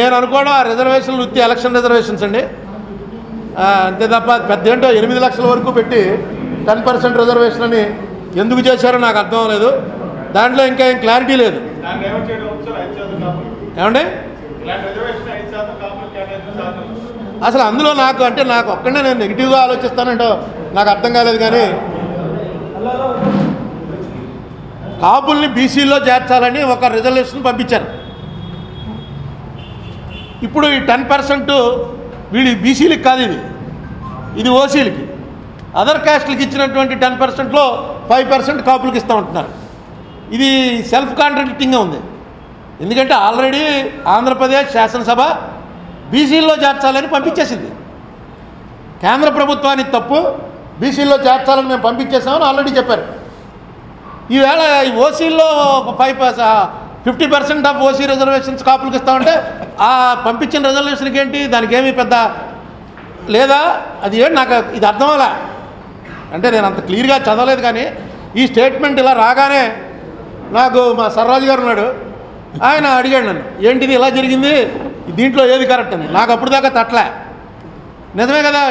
నేను అనుకోవడం ఆ రిజర్వేషన్లు వృత్తి ఎలక్షన్ రిజర్వేషన్స్ అండి. అంతే తప్ప పెద్ద ఏంటో ఎనిమిది లక్షల వరకు పెట్టి టెన్ పర్సెంట్ రిజర్వేషన్ అని ఎందుకు చేశారో నాకు అర్థం అవ్వలేదు. దాంట్లో ఇంకా ఏం క్లారిటీ లేదు. ఏమండి? రిజర్వేషన్ అసలు అందులో నాకు అంటే నాకు ఒక్కడే నేను నెగిటివ్గా ఆలోచిస్తానంటో నాకు అర్థం కాలేదు కానీ కాపుల్ని బీసీలో చేర్చాలని ఒక రిజల్యూషన్ పంపించారు. ఇప్పుడు ఈ టెన్ పర్సెంట్ వీడి బీసీలకి కాదు ఇది ఇది ఓసీలకి. అదర్ క్యాస్ట్లకి ఇచ్చినటువంటి టెన్ పర్సెంట్లో ఫైవ్ పర్సెంట్ కాపులకి ఇస్తామంటున్నారు ఇది సెల్ఫ్ కాంట్రడిక్టింగ్గా ఉంది. ఎందుకంటే ఆల్రెడీ ఆంధ్రప్రదేశ్ శాసనసభ బీసీల్లో చేర్చాలని పంపించేసింది. కేంద్ర ప్రభుత్వానికి తప్పు బీసీల్లో చేర్చాలని మేము పంపించేసామని ఆల్రెడీ చెప్పారు. ఈవేళ ఈ ఓసీల్లో five fifty percent of OC reservations కాపులకు ఇస్తామంటే ఆ పంపించిన రిజర్వేషన్కి ఏంటి? దానికి ఏమీ పెద్ద లేదా? అది ఏంటి నాకు ఇది అర్థం అంటే నేను అంత క్లియర్గా చదవలేదు కానీ ఈ స్టేట్మెంట్ ఇలా రాగానే నాకు మా సర్రాజు గారు ఉన్నాడు. ఆయన అడిగాడు నన్ను ఏంటిది? ఇలా జరిగింది? దీంట్లో ఏది కరెక్ట్ అని? నాకు అప్పుడు దాకా తట్లే నిజమే కదా?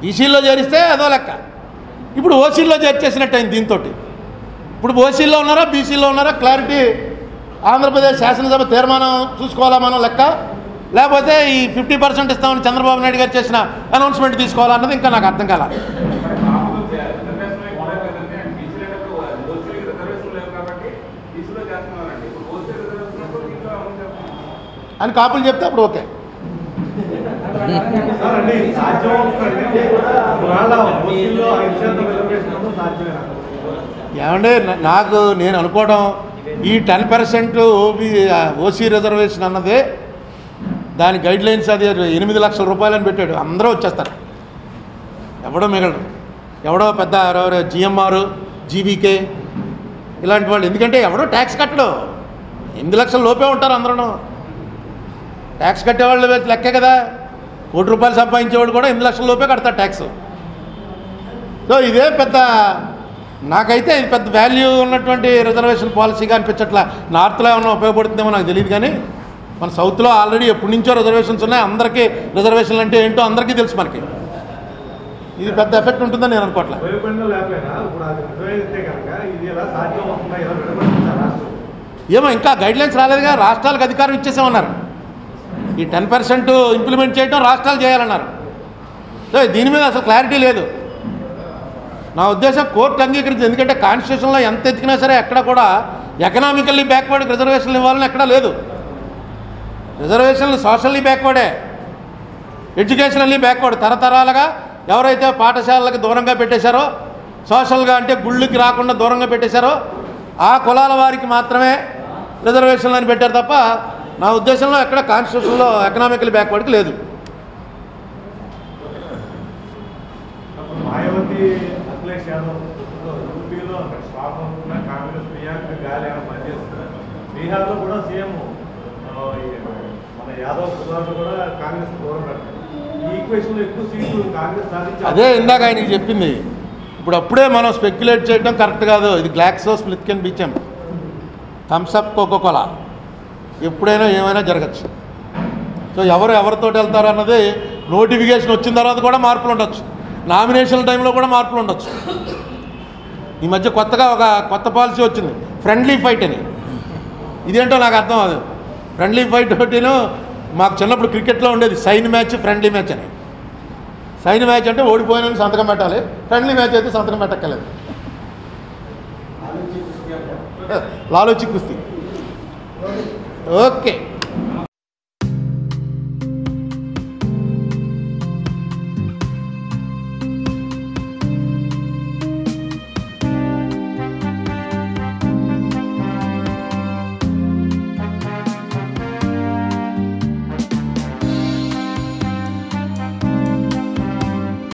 బీసీల్లో చేరిస్తే అదో లెక్క. ఇప్పుడు ఓసీల్లో చేర్చేసినట్టు అయింది దీంతో ఇప్పుడు ఓసీల్లో ఉన్నారా? బీసీలో ఉన్నారా? క్లారిటీ ఆంధ్రప్రదేశ్ శాసనసభ తీర్మానం చూసుకోవాలా మనం లెక్క? లేకపోతే ఈ ఫిఫ్టీ పర్సెంట్ ఇస్తామని చంద్రబాబు నాయుడు గారు చేసిన అనౌన్స్మెంట్ తీసుకోవాలా అన్నది ఇంకా నాకు అర్థం కాల. అని కాపులు చెప్తే అప్పుడు ఓకే. ఏమంటే నాకు నేను అనుకోవడం ఈ ten percent OB OC reservation అన్నది దాని గైడ్ లైన్స్ అది ఎనిమిది లక్షల రూపాయలని పెట్టాడు. అందరూ వచ్చేస్తారు. ఎవడో మిగలరు ఎవడో పెద్ద జిఎంఆర్ జీవీకే ఇలాంటి వాళ్ళు. ఎందుకంటే ఎవడో ట్యాక్స్ కట్టడు. ఎనిమిది లక్షల లోపే ఉంటారు అందరూ ట్యాక్స్ కట్టేవాళ్ళు లెక్కే కదా. కోటి రూపాయలు సంపాదించేవాడు కూడా ఎనిమిది లక్షల లోపే కడతాడు ట్యాక్స్. సో ఇదే పెద్ద నాకైతే ఇది పెద్ద వాల్యూ ఉన్నటువంటి రిజర్వేషన్ పాలసీగా అనిపించట్లా. నార్త్లో ఏమన్నా ఉపయోగపడుతుందేమో నాకు తెలియదు కానీ మన సౌత్లో ఆల్రెడీ ఎప్పటి నుంచో రిజర్వేషన్స్ ఉన్నాయి. అందరికీ రిజర్వేషన్లు అంటే ఏంటో అందరికీ తెలుసు మనకి. ఇది పెద్ద ఎఫెక్ట్ ఉంటుందని నేను అనుకోవట్లే. ఉపయోగపడిన లేకపోయినా ఇప్పుడు అది నిజమైతే కనుక ఇది ఎలా సాధ్యం అవుతుందా ఎలా విడబడుతుందా రాష్ట్రం ఏమో ఇంకా గైడ్లైన్స్ రాలేదుగా రాష్ట్రాలకు అధికారం ఇచ్చేసామన్నారు. ఈ టెన్ పర్సెంట్ ఇంప్లిమెంట్ చేయడం రాష్ట్రాలు చేయాలన్నారు. సో దీని మీద అసలు క్లారిటీ లేదు. నా ఉద్దేశం కోర్టు అంగీకరించింది. ఎందుకంటే కాన్స్టిట్యూషన్లో ఎంత ఎత్తికినా సరే ఎక్కడ కూడా ఎకనామికల్లీ బ్యాక్వర్డ్ రిజర్వేషన్లు ఇవ్వాలని ఎక్కడా లేదు. రిజర్వేషన్లు సోషల్లీ బ్యాక్వర్డే ఎడ్యుకేషనల్లీ బ్యాక్వర్డ్. తరతరాలుగా ఎవరైతే పాఠశాలలకు దూరంగా పెట్టేశారో సోషల్గా అంటే గుళ్ళకి రాకుండా దూరంగా పెట్టేశారో ఆ కులాల వారికి మాత్రమే రిజర్వేషన్లు అని పెట్టారు తప్ప నా ఉద్దేశంలో ఎక్కడ కాన్స్టిట్యూషన్లో ఎకనామికల్ బ్యాక్వర్డ్కి లేదు. అప్పుడు యూపీలో అక్కడ స్ట్రాంగ్ అవుతున్న కాంగ్రెస్ ప్రియాంక గాలి అని పనిచేస్తున్నారు బీహార్లో కూడా సీఎం మన యాదవ్ కుమార్ కూడా కాంగ్రెస్ దూరం ఈ ఈక్వేషన్లో ఎక్కువ సీట్లు కాంగ్రెస్ సాధించారు. అదే ఇందాక ఆయనకి చెప్పింది. ఇప్పుడు అప్పుడే మనం స్పెక్యులేట్ చేయడం కరెక్ట్ కాదు. ఇది Glaxo SmithKline Beecham Thums Up Coca Cola ఎప్పుడైనా ఏమైనా జరగచ్చు. సో ఎవరు ఎవరితో వెళ్తారు అన్నది నోటిఫికేషన్ వచ్చిన తర్వాత కూడా మార్పులు ఉండొచ్చు. నామినేషన్ టైంలో కూడా మార్పులు ఉండొచ్చు. ఈ మధ్య కొత్తగా ఒక కొత్త పాలసీ వచ్చింది. ఫ్రెండ్లీ ఫైట్ అని. ఇదేంటో నాకు అర్థం అది ఫ్రెండ్లీ ఫైట్ ఒకటిను మాకు చిన్నప్పుడు క్రికెట్లో ఉండేది. సైన్ మ్యాచ్ ఫ్రెండ్లీ మ్యాచ్ అని. సైన్ మ్యాచ్ అంటే ఓడిపోయిన సంతకం పెట్టాలి. ఫ్రెండ్లీ మ్యాచ్ అయితే సంతకం పెట్టక్కర్లేదు. లాలోచి కుస్తీ. ఓకే.